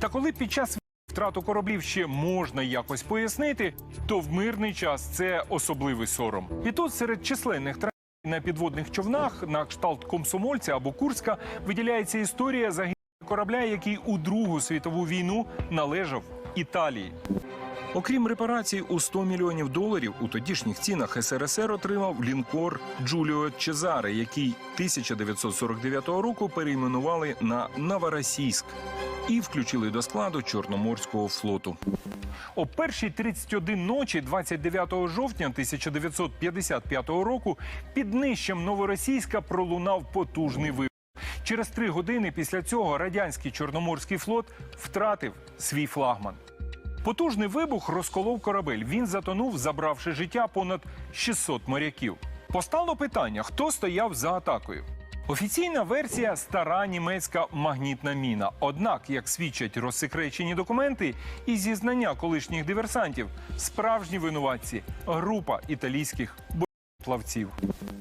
Та коли під час втрату кораблів ще можна якось пояснити, то в мирний час це особливий сором. І тут серед численних трагедій на підводних човнах на кшталт комсомольця або Курська виділяється історія загибелі корабля, який у Другу світову війну належав Італії. Окрім репарацій у 100 мільйонів доларів, у тодішніх цінах СРСР отримав лінкор Джуліо Чезаре, який 1949 року перейменували на Новоросійськ і включили до складу Чорноморського флоту. О першій 31 ночі 29 жовтня 1955 року під нижчем Новоросійська пролунав потужний вибух. Через три години після цього радянський Чорноморський флот втратив свій флагман. Потужний вибух розколов корабель. Він затонув, забравши життя понад 600 моряків. Постало питання, хто стояв за атакою. Офіційна версія стара німецька магнітна міна. Однак, як свідчать розсекречені документи і зізнання колишніх диверсантів, справжні винуватці група італійських плавців.